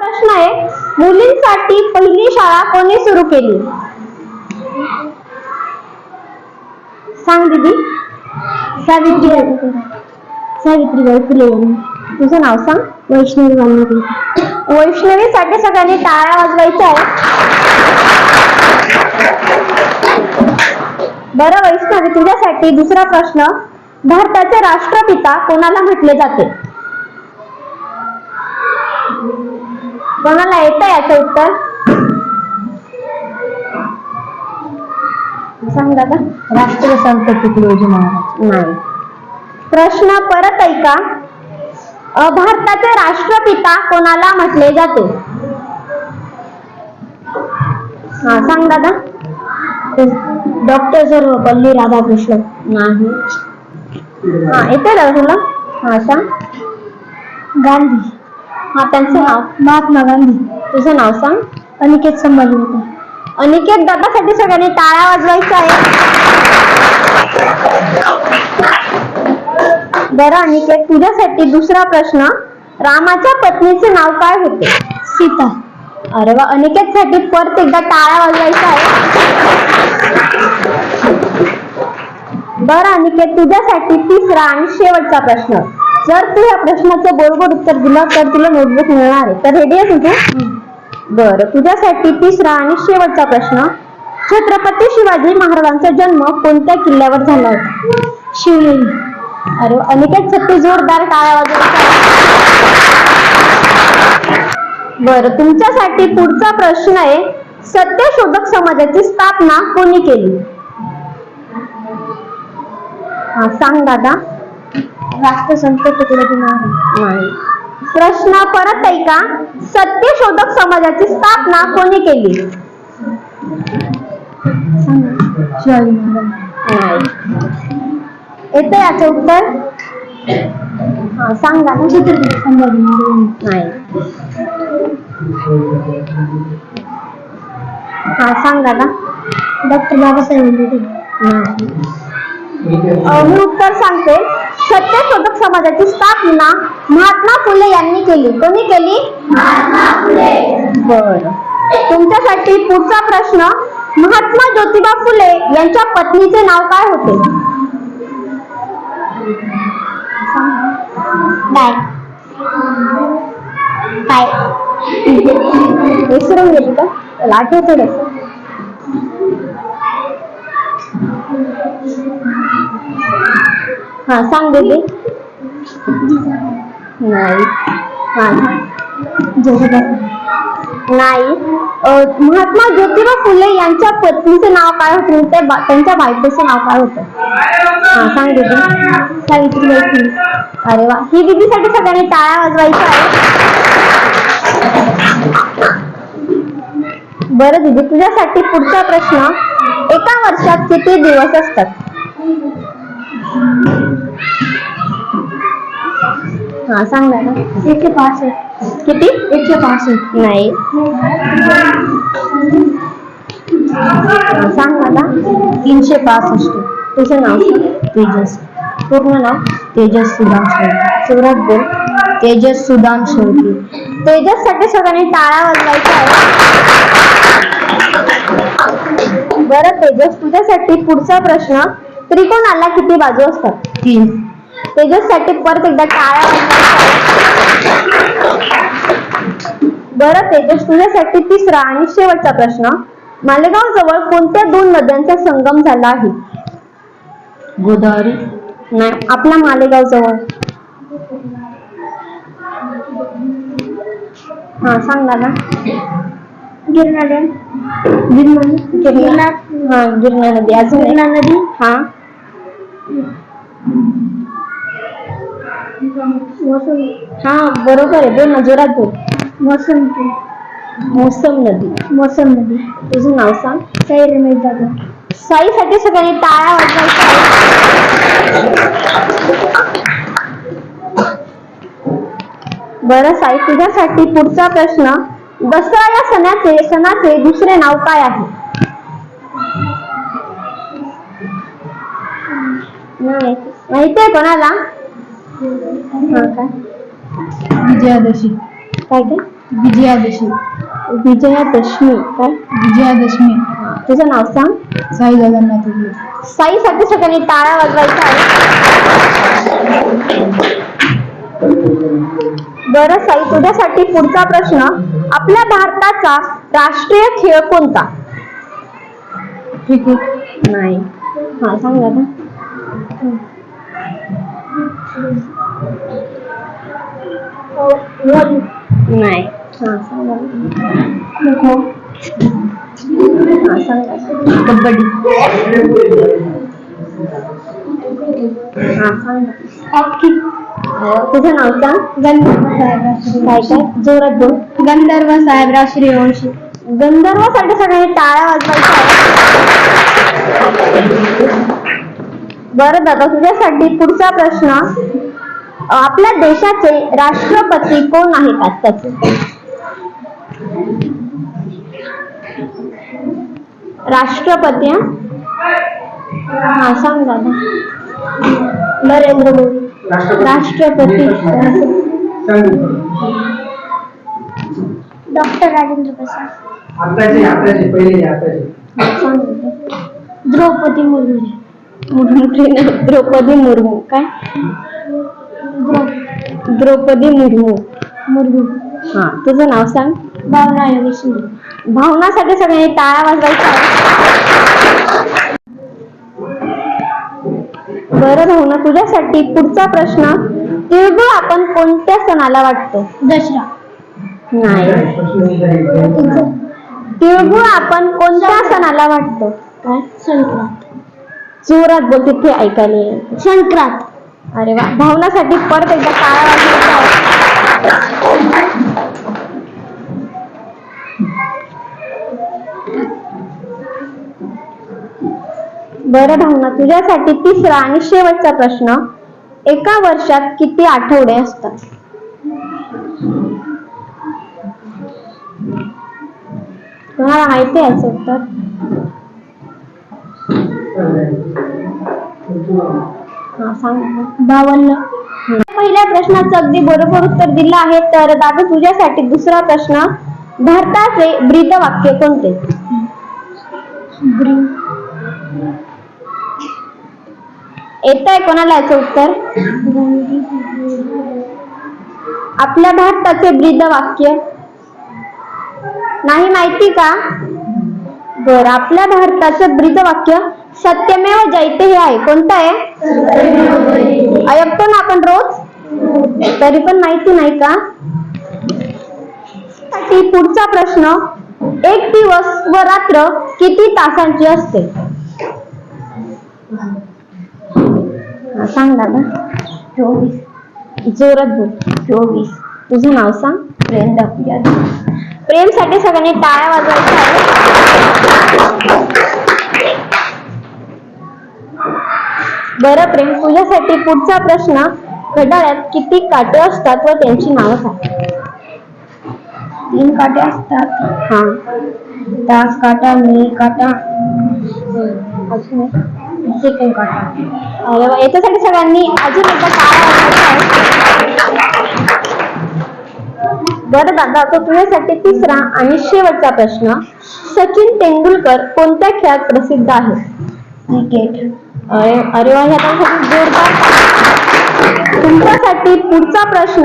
प्रश्न आहे मुलींसाठी पहिली शाळा कोणी सुरू केली? सांग दीदी. सावित्रीबाई. सावित्रीबाई फुले तुझं नाव सांग. वैष्णवी वाल्मिकी. वैष्णवीसाठी सगळ्यांनी टाळ्या वाजवायच्या आहे बरं वैष्णवी तुझ्यासाठी दुसरा प्रश्न. भारताचे राष्ट्रपिता कोणाला म्हटले जाते? कोणाला येतं याचं उत्तर? सांग दादा. राष्ट्रसंत तुकडोजी महाराज नाही. प्रश्न परत ऐका भारताचे राष्ट्रपिता कोणाला म्हटले जाते? हा सांग दादा. डॉक्टर सर्वपल्ली राधाकृष्ण. नाही. हा येते दादा तुला? हा सांग. गांधी. हा त्यांचं नाव. महात्मा गांधी. तुझं नाव सांग. अनिकेत संभाजी होते अनिकेत दादासाठी सगळ्यांनी टाळ्या वाजवायच्या आहे. बरं अनिकेत तुझ्यासाठी दुसरा प्रश्न. रामाच्या पत्नीचे नाव काय होते? सीता. अरे वा अनिकेत साठी परत एकदा टाळ्या वाजवायच्या आहे. बरं अनिकेत तुझ्यासाठी तिसरा आणि शेवटचा प्रश्न. जर तू या प्रश्नाचं बरोबर उत्तर दिलं तर तुला नोटबुक मिळणार आहे. तर रेडी आहे तुझे बरं तुझ्यासाठी तिसरा आणि शेवटचा प्रश्न. छत्रपती शिवाजी महाराजांचा जन्म कोणत्या किल्ल्यावर झाला होता? शिवनेरी. अरे अनिकेत साठी जोरदार टाळ्या वाजवायच्या बरं तुमच्यासाठी पुढचा प्रश्न आहे. सत्यशोधक समाजाची स्थापना कोणी केली? हा सांग दादा. राष्ट्रसंत तुकडोजी महाराज नाही. प्रश्न परत ऐका सत्यशोधक समाजाची स्थापना कोणी केली? शिवाजी महाराज. येतं याचं उत्तर? हा सांग दादा छत्रपती संभाजी महाराज नाही. हा सांग दादा डॉक्टर बाबासाहेब नाही. मी उत्तर सांगते. सत्यशोधक समाजाची स्थापना महात्मा फुले यांनी केली. कोणी केली? बर. तुमच्यासाठी पुढचा प्रश्न महात्मा ज्योतिबा फुले यांच्या पत्नीचे नाव काय होते? काय काय विसरून गेली का? आठव थोडस हा सांग दीदी नाही. नाही. महात्मा ज्योतिबा फुले यांच्या पत्नीचं नाव काय होतं? बा- त्यांच्या बायकोचं नाव काय होतं? हा सांग दीदी सावित्रीबाई अरे वा. ही दीदीसाठी सगळ्यांनी टाळ्या वाजवायच्या आहे बरं दीदी तुझ्यासाठी पुढचा प्रश्न एका वर्षात किती दिवस असतात? हा सांग ना. एकशे पासष्ट किती? एकशे पासष्ट नाही. हा, सांग मला तीनशे पासष्ट. तुझं नाव सांग. तेजस पूर्ण नाव? तेजस सुदाम शेळके सुरत बोल. तेजस सुदाम शेळके तेजससाठी सगळ्यांनी टाळ्या वाजवायच्या आहे बरं तेजस तुझ्यासाठी पुढचा प्रश्न त्रिकोणाला किती बाजू असतात? तीन. तेजससाठी परत एकदा टाळ्या. बरं तेजस तुझ्यासाठी तिसरा आणि शेवटचा प्रश्न. मालेगाव जवळ कोणत्या दोन नद्यांचा संगम झाला आहे? गोदावरी. नाही आपला मालेगाव जवळ. हा सांग दादा गिरणा गिरणा गिरणा हा गिरणा नदी. अजून एक? नदी? हा. हा बरोबर आहे. बोल ना जोरात बोल. मोसम मोसम नदी. मोसम नदी. तुझं नाव सांग. साई रमेश दादा साईसाठी सगळ्यांनी टाळ्या वाजवायच्या बरं साई तुझ्यासाठी पुढचा प्रश्न दसरा या सणाचे सणाचे दुसरे नाव काय आहे? नाही माहितीये कोणाला? हा काय विजयादशमी. काय काय विजयादशमी. विजयादशमी काय? विजयादशमी. तुझं नाव सांग. साई जगन्नाथ उर्ले साईसाठी सगळ्यांनी टाळ्या वाजवायच्या बरं साई तुझ्यासाठी पुढचा प्रश्न. आपल्या भारताचा राष्ट्रीय खेळ कोणता? क्रिकेट. नाही. हा सांग दादा नाही. हा हा. कबड्डी. हा. हॉकी. तुझं नाव सांग. गंधर्व साहेब राष्ट्रीय काय काय? जोरात बोल. गंधर्व साहेब राष्ट्रीय वंशी. गंधर्वासाठी सगळ्यांनी टाळ्या वाजवायच्या बरं दादा तुझ्यासाठी पुढचा प्रश्न आपल्या देशाचे राष्ट्रपती कोण आहेत आत्ताचे? राष्ट्रपती हं? हा सांग दादा. नरेंद्र मोदी. राष्ट्रपती. डॉक्टर राजेंद्र प्रसाद. आताचे आताचे पहिले आताचे सांग दादा. द्रौपदी मुर्मू. द्रौपदी मुर्मू काय? द्रौपदी मुर्मू. मुर्मू. हा. तुझं नाव सांग. भावना भावनासाठी सगळ्यांनी टाळ्या वाजवायच्या बरं भावना तुझ्यासाठी पुढचा प्रश्न तिळगुळ आपण कोणत्या सणाला वाटतो? दसरा. नाही. तिळगुळ आपण कोणत्या सणाला वाटतो? काय? संक्रांत. जोरात बोल तिथे ऐकायला येईल. संक्रांत. अरे वा. भावनासाठी परत एकदा वाजवायच्या बरं भावना तुझ्यासाठी तिसरा आणि शेवटचा प्रश्न. एका वर्षात किती आठवडे असतात? तुम्हाला माहिती आहे उत्तर? बावन्न. पहिल्या प्रश्नाचं अगदी बरोबर उत्तर दिलं आहे तर दादा तुझ्यासाठी दुसरा प्रश्न भारताचे ब्रीद वाक्य कोणते? येत आहे कोणाला याचं उत्तर? आपल्या भारताचे ब्रीद वाक्य. नाही माहिती का? बर आपल्या भारताचं ब्रीद वाक्य? सत्यमेव जयते हे आहे. कोणतं आहे? ऐकतो ना आपण रोज? तरी पण माहिती नाही का? पुढचा प्रश्न एक दिवस व रात्र किती तासांची असते? सांग दादा चोवीस. जोरात बोल. चोवीस. तुझं नाव सांग. प्रेम दाखवूया प्रेमसाठी सगळ्यांनी टाळ्या वाजवायच्या बरं प्रेम तुझ्यासाठी पुढचा प्रश्न घड्याळ्यात किती काटे असतात व त्यांची नावं सांग. तीन काटे असतात? हा. तास काटा मिनिट काटा. अजून. सेकंड काटा. अरे वा याच्यासाठी सगळ्यांनी अजून एकदा बरं दादा तो तुझ्यासाठी तिसरा आणि शेवटचा प्रश्न. सचिन तेंडुलकर कोणत्या खेळात प्रसिद्ध आहे? क्रिकेट. अरे अरे वा जोरदार. तुमच्यासाठी पुढचा प्रश्न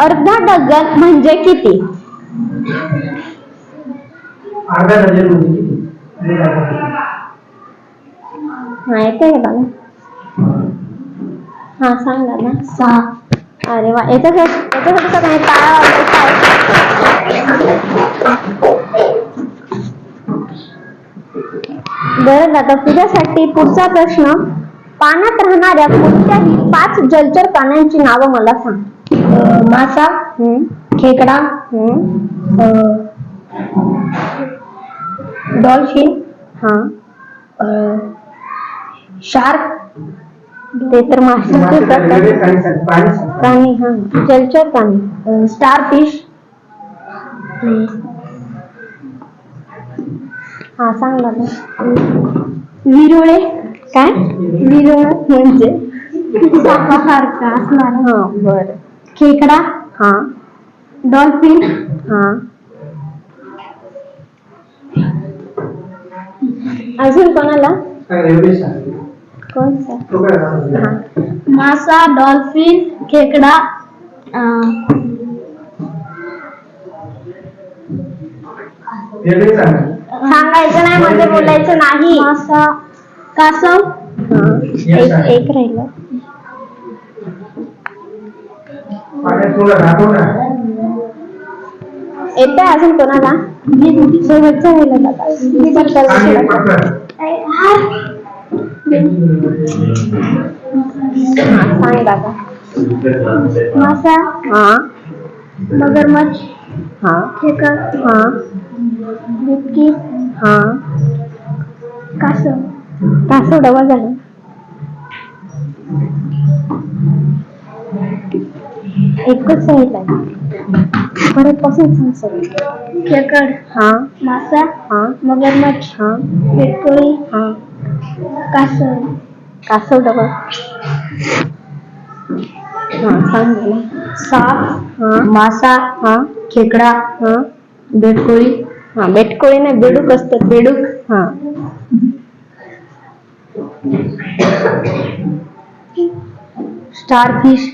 अर्धा डझन म्हणजे किती? अर्धा डझन म्हणजे किती. हा का हा सांग दादा सहा. अरे वा याच्यासाठी याच्यासाठी सगळ्यांनी आहेत. बरं दादा तुझ्यासाठी पुढचा प्रश्न पाण्यात राहणाऱ्या कोणत्याही पाच जलचर प्राण्यांची नावं मला सांग. अं, मासा हम्म, खेकडा हम्म, डॉल्फिन हा. शार्क. ते तर मासे प्रकार वेगवेगळे प्राणी सांग, प्राणी सांग. प्राणी हा. जलचर प्राणी. स्टार फिश हा सांग दादा विरुळे? काय? विरुळ म्हणजे? सापासारखा असणार. हा बरं. खेकडा? हा. डॉल्फिन? हा. अजून कोणाला? काय एवढे सांग कोणता? हा. मासा डॉल्फिन खेकडा अं, एवढे सांग सांगायचं नाही मध्ये बोलायचं नाही. हा Yes, एक. एक राहिलं. येते अजून कोणाला? शेवटचा राहिलं सांग. हा दादा मासा. हा. मगरमच्छ. हा. हा. बिबटी हा. कासव. तासव डबा झालं. एकच राहिला परत पासून सांग सगळं. खेकड. हा. मासा. हा. मगरमच्छ. हा. पेटकोळी हा. कासव. कासव डबा हा सांग मला. साप हा. मासा हा. खेकडा हा. बेटकोळी. हा बेटकोळी नाही बेडूक असतात बेडूक हा स्टारफिश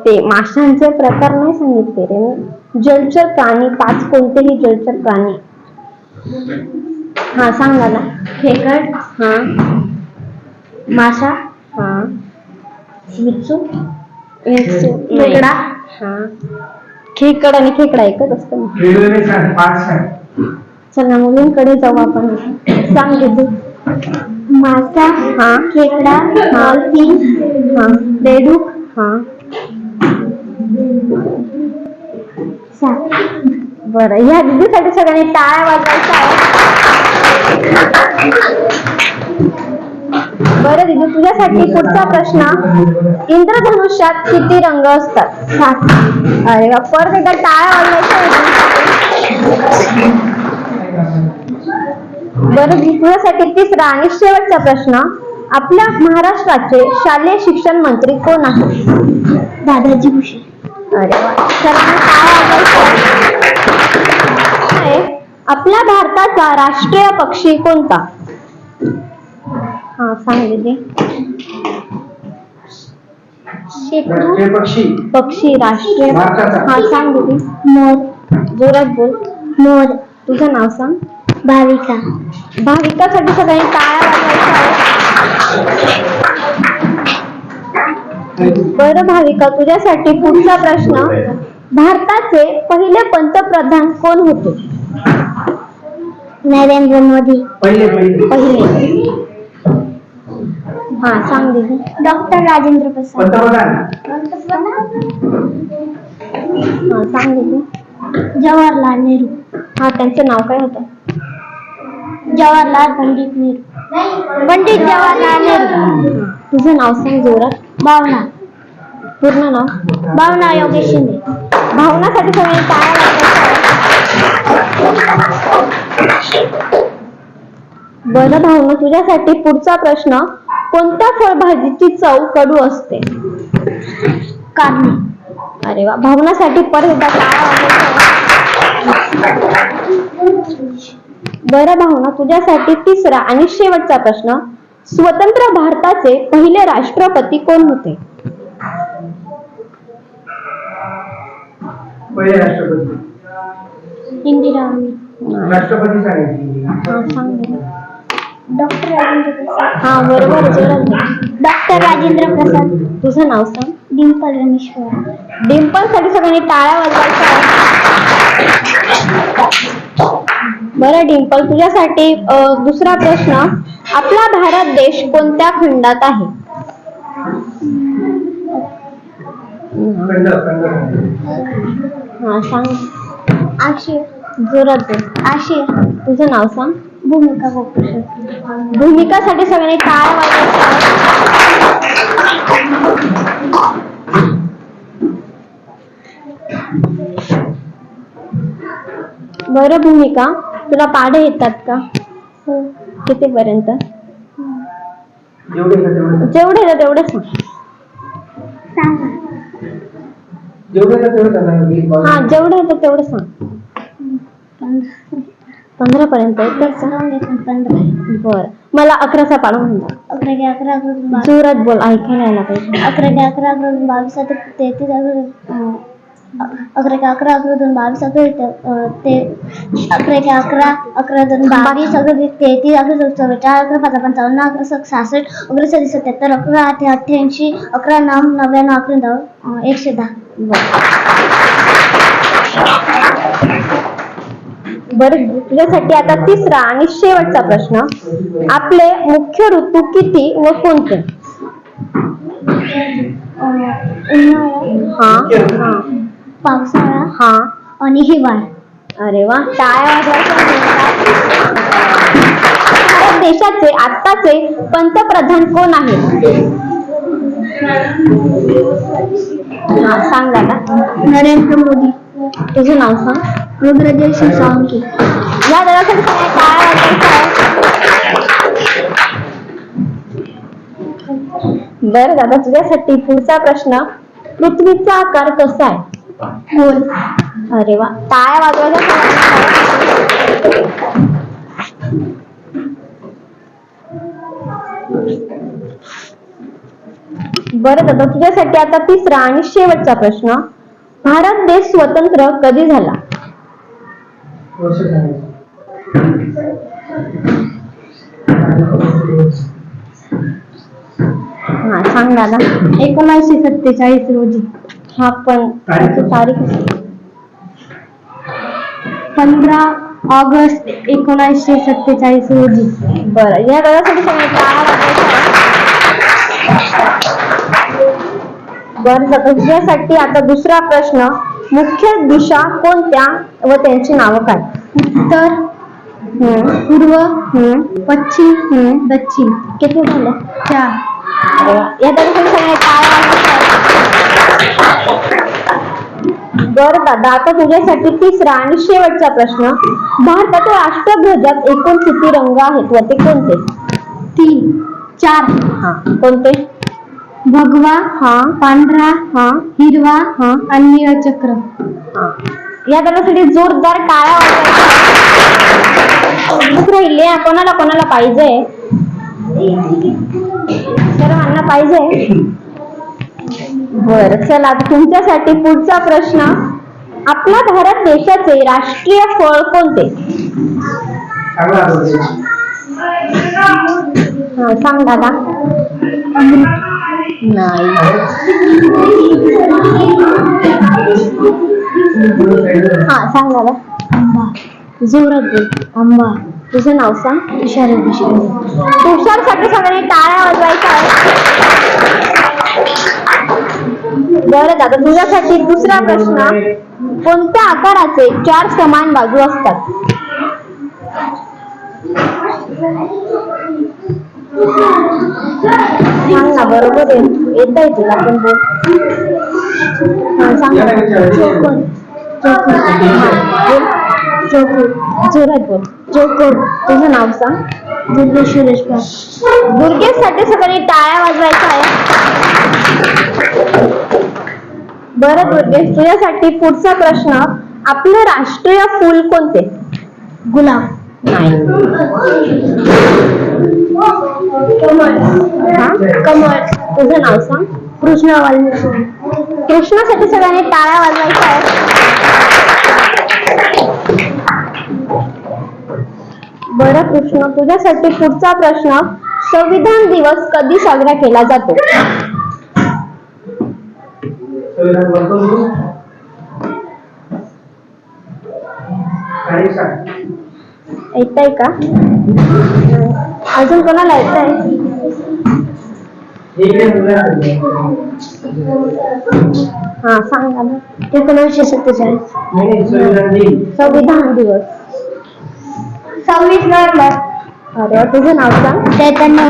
ते माशांचे प्रकार नाही सांगितले रे मी जलचर प्राणी पाच कोणतेही जलचर प्राणी हा सांग मला खेकड हा मासा हा विच्चू खेकडा खेकडा हा खेकड आणि खेकडा एकच असतं ना. पाच चला मुलींकडे जाऊ आपण. सांग घेतो मासा हा. खेकडा डॉल्फिन हा. बेडूक हा. बरं ह्या दिदीसाठी सगळ्यांनी टाळ्या वाजवायच्या आहेत. बरं दिदी तुझ्यासाठी पुढचा प्रश्न. इंद्रधनुष्यात किती रंग असतात? सात. अरे परत एकदा टाळ्या वाजवायच्या. बरं तिसरा आणि शेवटचा प्रश्न. आपल्या महाराष्ट्राचे शालेय शिक्षण मंत्री कोण आहेत? दादाजी भुसे. अरे सर्वांनी आहे. आपल्या भारताचा राष्ट्रीय पक्षी कोणता? हा सांग दीदी. राष्ट्रीय पक्षी. पक्षी राष्ट्रीय. हा सांग दीदी. मोर. जोरात बोल. मोर तुझं नाव सांग. भाविका. भाविकासाठी सगळ्यांनी टाळ्या वाजवायच्या. आहेत. बरं भाविका तुझ्यासाठी पुढचा प्रश्न. भारताचे पहिले पंतप्रधान कोण होते? नरेंद्र मोदी. पहिले पहिले. पहिले. हा सांग दीदी डॉक्टर राजेंद्र प्रसाद. पंतप्रधान. हा सांग दीदी जवाहरलाल नेहरू. हा त्यांचं नाव काय होतं? जवाहरलाल पंडित नेहरू. पंडित जवाहरलाल नेहरू. तुझं नाव सांग जोरात. भावना. पूर्ण नाव? भावना योगेश शिंदे. भावनासाठी सगळ्यांनी टाळ्या वाजवायच्या. बरं भावना तुझ्यासाठी पुढचा प्रश्न कोणत्या फळभाजीची चव कडू असते? कारणे अरे वा भावनासाठी परत एकदा टाळ्या वाजवायच्या. बरं भावना तुझ्यासाठी तिसरा आणि शेवटचा प्रश्न स्वतंत्र भारताचे पहिले राष्ट्रपती कोण होते? पहिले राष्ट्रपती. इंदिरा गांधी. राष्ट्रपती सांगितले हा, सांग. बरं. डॉक्टर राजेंद्र प्रसाद. हा बरोबर. डॉक्टर राजेंद्र प्रसाद. तुझं नाव सांग. डिंपल रमेश्वर डिम्पलसाठी सगळ्यांनी टाळ्या वाजवायच्या. बरं डिम्पल तुझ्यासाठी दुसरा प्रश्न. आपला भारत देश कोणत्या खंडात आहे? हा सांग. जोरात आशिया तुझं नाव सांग. भूमिका भूमिकासाठी सगळ्यांनी टाळ्या वाजवायच्या. बरं भूमिका तुला पाढे येतात का? हो. कितीपर्यंत? जेवढे का तेवढे जेवढे येतात तेवढे सांग. हा जेवढं येतं तेवढं सांग. पंधरा पर्यंत पंधरा. बर. मला अकराचा पाडा म्हणता अकरा के अकरा जोरात बोल ऐकायला यायला पाहिजे. अकरा के अकरा बावीस आता तेहतीस अकरा अं, अकरा के अकरा अकरा दोन बावीस अकरा ते अकरा के अकरा अकरा दोन बावीस अकरा ते- तेहतीस अकरा दोन चव्वेचाळीस अकरा पाच पंचावन्न अकरा सहासष्ट अकरा सव्वीस सत्याहत्तर अकरा आठ अठ्ठ्याऐंशी अकरा नऊ नव्याण्णव अकरा दहा एकशे दहा. बरं तुझ्यासाठी आता तिसरा आणि शेवटचा प्रश्न. आपले मुख्य ऋतू किती व कोणते? हा हा. पावसाळा हा. आणि हिवाळा. अरे वा. टाळ्या वाजवायच्या भारत देशाचे आत्ताचे पंतप्रधान कोण आहेत? हा, सांग नरेंद्र मोदी. तुझं नाव सांग. रुद्रदेव शिवसावंगी या दरासाठी सगळ्या टाळ्या वाजवायच्या बरं दादा तुझ्यासाठी पुढचा प्रश्न पृथ्वीचा आकार कसा आहे? गुण अरे वा. टाळ्या वाजवायच्या बरं दादा तुझ्यासाठी आता तिसरा आणि शेवटचा प्रश्न. भारत देश स्वतंत्र कधी झाला? हा सांग दादा. एकोणीसशे सत्तेचाळीस रोजी. हा पण तारीख? पंधरा ऑगस्ट एकोणीसशे सत्तेचाळीस रोजी बरं या. बरं दादा तुझ्यासाठी आता दुसरा प्रश्न मुख्य दिशा कोणत्या व त्यांची नावं काय उत्तर पूर्व पश्चिम. दक्षिण किती झालं चार. या टाळ्या वाजवायच्या. बरं दादा आता तुझ्यासाठी तिसरा आणि शेवटचा प्रश्न. भारताच्या राष्ट्रध्वजात एकूण किती रंग आहेत व ते कोणते? तीन. चार. हा. कोणते? भगवा हा. पांढरा हा. हिरवा हा. आणि निळं चक्र हा. या दरासाठी जोरदार टाळ्या वाजवायच्या. राहिले कोणाला कोणाला पाहिजे? सर्वांना पाहिजे? बर चला आता तुमच्यासाठी पुढचा प्रश्न. आपल्या भारत देशाचे राष्ट्रीय फळ कोणते? सांगा आता. हा सांग दादा. नाही. हा सांग दादा. आंबा. जोरात बोल. आंबा. तुझं नाव सांग. तुषार तुषारसाठी सगळे टाळ्या वाजवायच्या आहेत. बरं दादा तुझ्यासाठी दुसरा प्रश्न कोणत्या आकाराचे चार समान बाजू असतात? सांग ना बरोबर आहे. येत आहे तुला पण बोल. हा, सांग ना. चौकोन. चौकोन. हा, बोल. चौकोन. जोरात बोल. चौकोन. तुझं नाव सांग. दुर्गेश सुरेश पाटील. सगळी टाळ्या वाजवायच्या आहे बरं दुर्गेश तुझ्यासाठी पुढचा प्रश्न आपलं राष्ट्रीय फूल कोणते? गुलाब. नाही? कमळ. तुझं नाव सांग. कृष्ण वाल्मिकी. कृष्णासाठी सगळ्यांनी टाळ्या वाजवायच्या आहेत. बरं कृष्ण तुझ्यासाठी पुढचा प्रश्न संविधान दिवस कधी साजरा केला जातो? बनतो. येतंय का? अजून कोणाला आहेत. हा सांगा ना. एकोणीसशे सत्तेचाळीस संविधान दिवस. सव्वीस नोव्हेंबर. अरे तुझं नाव सांग. चैतन्य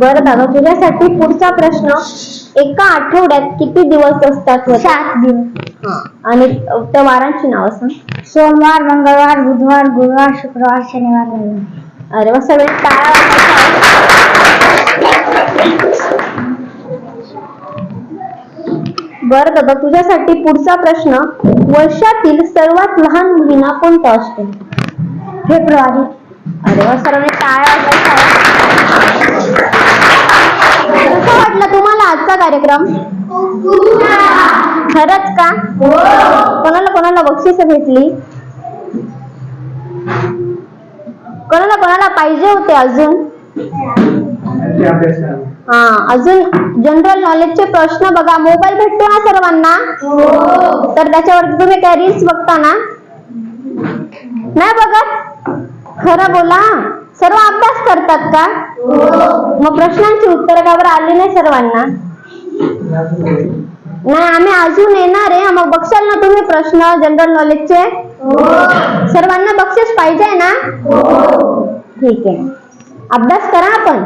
बरं दादा तुझ्यासाठी पुढचा प्रश्न एका आठवड्यात किती दिवस असतात व सात दिवस आणि त्या वारांची नाव सांग. सोमवार मंगळवार बुधवार गुरुवार शुक्रवार शनिवार अरे मग सगळे टाळ्या वाजवायच्या. दादा तुझ्यासाठी पुढचा प्रश्न वर्षातील सर्वात लहान महिना कोणता असतो? फेब्रुवारी. अरे वा सर्वांनी टाळ्या तुम्हाला आजचा कार्यक्रम? खरंच का? कोणाला कोणाला बक्षीस भेटली? कोणाला कोणाला पाहिजे होते अजून? हा अजून जनरल नॉलेजचे प्रश्न बघा. मोबाईल भेटतो ना सर्वांना? तर त्याच्यावरती तुम्ही काय रील्स बघता ना? नाही बघत? खरं बोला. सर्व अभ्यास करतात का? मग प्रश्नांची उत्तर का आली नाही सर्वांना? नाही आम्ही अजून येणार आहे. मग बघशाल ना तुम्ही प्रश्न जनरल नॉलेजचे सर्वांना बक्षीस पाहिजे ना? ठीक आहे. अभ्यास करा आपण.